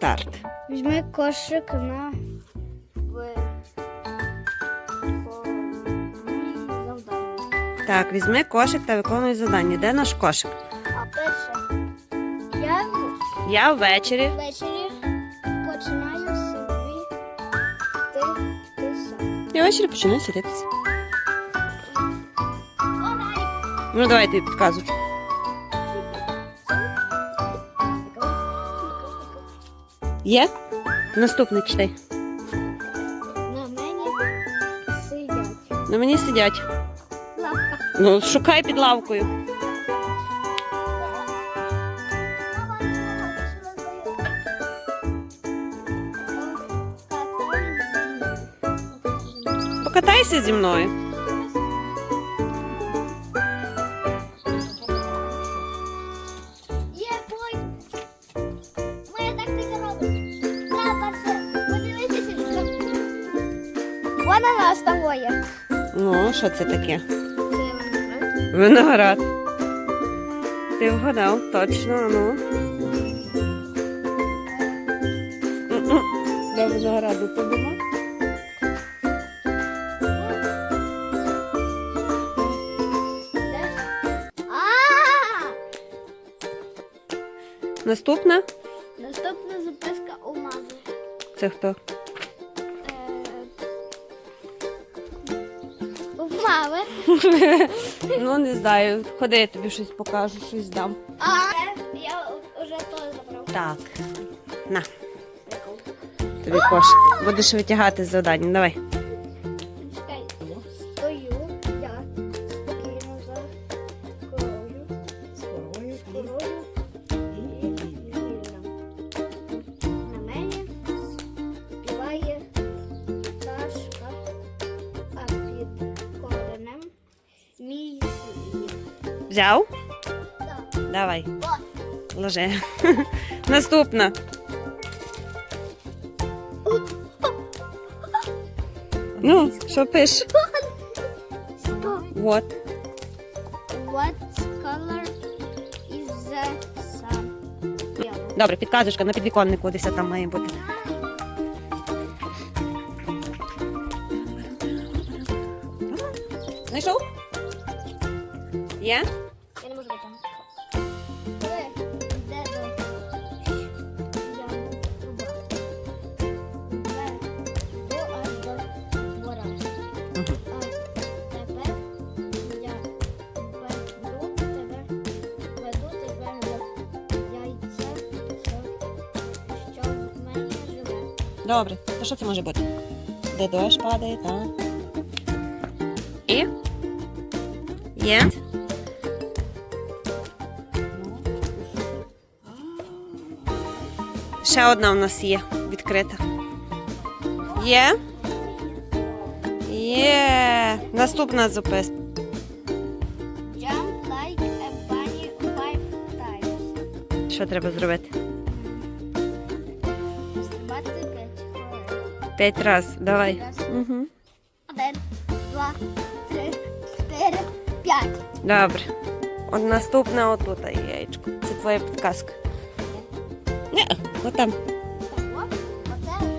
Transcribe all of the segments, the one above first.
старт. Візьми кошик на завдання. Так, візьми кошик та виконуй завдання. Де наш кошик? А перше, я Я ввечері. ввечері починаю собі ти, ти. Я ввечері починаю сидитися. Ну давай ти підказуй. Є? Наступний читай. На мені сидять. На мені сидять. Лапка. Ну, шукай під лавкою. Покатайся зі мною. Ну, що це таке? Це виноград. Виноград. Ти вгадав, точно, ну. Де винограду подима? Наступна? Наступна записка у мами. Це хто? Е, ну, не знаю. Ходи, я тобі щось покажу, щось дам. А я вже то забрав. Так. На, тобі кош. Будеш витягати з завдання. Давай. Взяв? Давай. Ложи. Наступна. Ну, що пиш? Стоп. От. What color is the sun? Добре, підказочка на підвіконнику десь там має бути. Знайшов? Є? Я не можу витягнути. Я я живе. Добре. То що це може бути? Де дощ падає, так. І? Є? Ще одна у нас є відкрита. Є? Є. Наступна записка. Jump like a bunny five times. Що треба зробити? Стрибати п'ять. П'ять. Давай. Раз. Угу. Один, два, три, чотири, п'ять. Добре. От наступна отут є яєчко. Це твоя підказка. Ні, отам.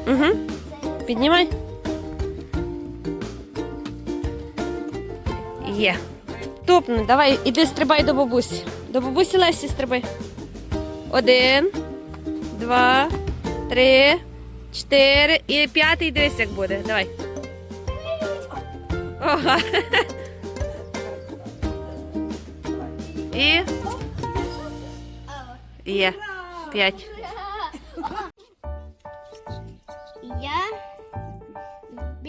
Угу. Піднімай. Є. Тупно, давай, іди стрибай до бабусі. До бабусі Лесі стрибай. Один, два, три, чотири і п'ятий дивись, як буде. Давай. Ага. І є. П'ять.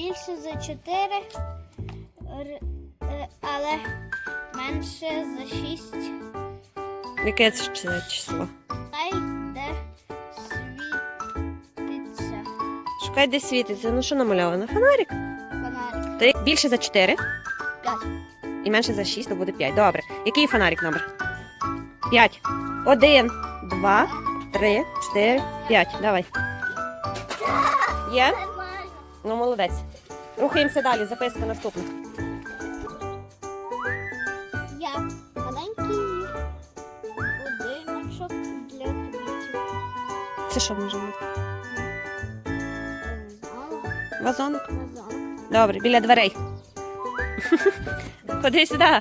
Більше за чотири, е, але менше за шість. Яке це число? Хай де світиться Шукай, де світиться. Ну що намальовано? Фонарик. фонарик. Ти більше за 4 П'ять. і менше за 6, то буде 5. Добре. Який фонарик номер? 5. 1, 2, 3, 4, 5. Давай. Є? Нормально. Ну, молодець. Рухаємося далі. Записка наступна. Я маленький будиночок для квітів. Це що може бути? Зал, Вазонок? Добре, біля дверей. Ходи сюди.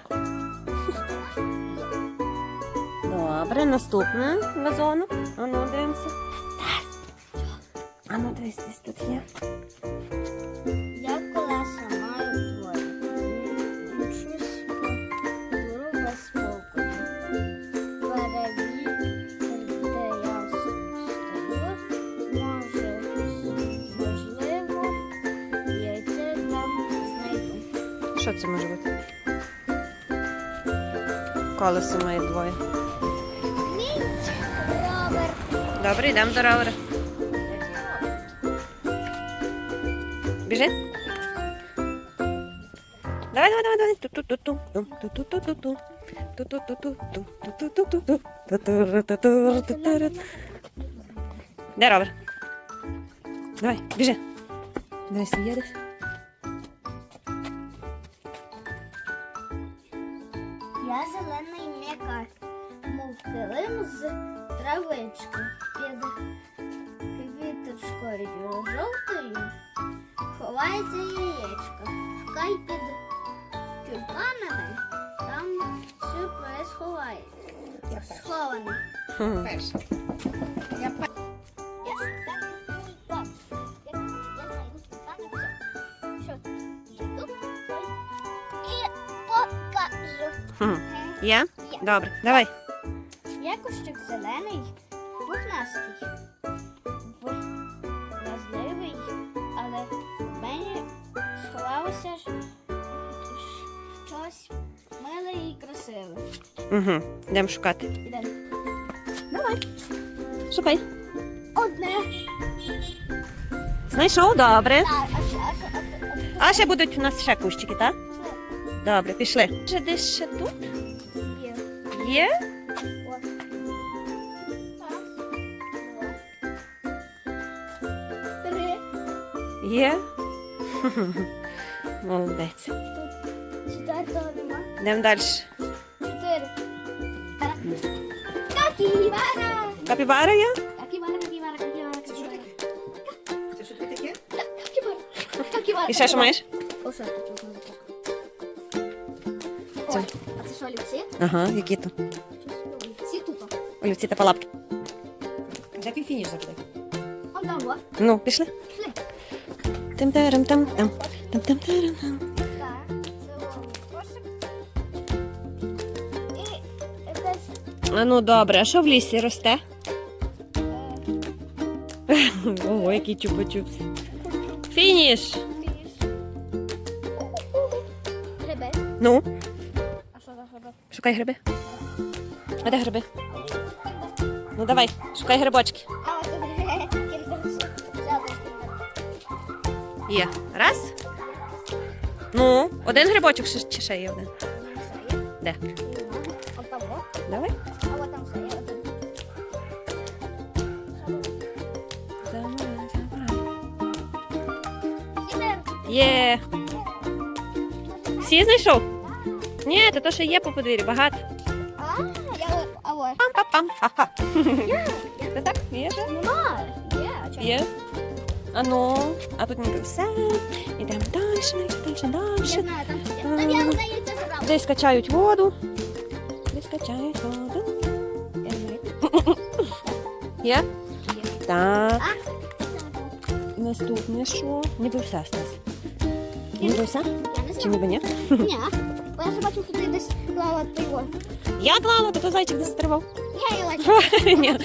Добре, наступний вазонок. Ану, дивимося. Ану, дивись, десь тут є. Що це може бути? Колесо має двоє. Добре, йдемо до ровера. Біжи. Давай, давай, давай, давай. Ту-ту-ту-ту. Ту-ту-ту-ту-ту. Ту-ту-ту-ту-ту. Ту-ту-ту-ту-ту. Де ровер? Давай, біжи. Дивись, є Я зелений м'яка, мов килим з травички. Під квіточкою жовтою ховається яєчко. Шукай під тюльпанами, там все ховає. Схований. Є. Добре, давай. Я кущик зелений, пухнастий, вразливий, але в мені сховалося щось миле і красиве. Угу. Йдемо шукати. Ідемо. Давай. Шукай. Одне. Знайшов, добре. А ще, ще, ще, ще будуть у нас ще кущики, так? ще. Добре, пішли. Вже десь ще тут. Є? Три. Є. Молодець. Четвертого нема. Йдемо далі. Чотири. Капібара! Капібара є? Капібара, капібара, капібара. Це що таке? Капібара. І ще що маєш? О, Ой, а це що, олівці? Ага, які то? Олівці тут. Олівці та палапки. Де ти фініш завжди? Там, о. Ну, пішли. Пішли. тим тарам там там там там тарам там Так, це кошик. І якась А ну добре, а що в лісі росте? е, Ого, який чупа-чупс. Фініш! фініш. Гриби. Ну, шукай гриби. А де гриби? Ну давай, шукай грибочки. Є. Раз. Ну, один грибочок ще- чи ще є один. Де? Давай. Є один. Є. Всі знайшов? Ні, то то ще є по подвір'ю, багато. А, я от, а от. Пам-пам-пам. Ха-ха. Це так? Є же? Нема. Є, а чого? Є. А ну, а тут ніби все. Ідемо далі, далі, далі, Я далі. знаю, там ще є. Там я вже її це забрала. Десь качають воду. Десь качають воду. Я знаю. Є? Є. Так. А? Наступне що? Ніби все, Стас. Ніби все? Я не Чи знаю. ніби ні? Ні. Бо я ж бачу, що ти десь клала його. Я клала, то зайчик десь тривав. Я його. Ні.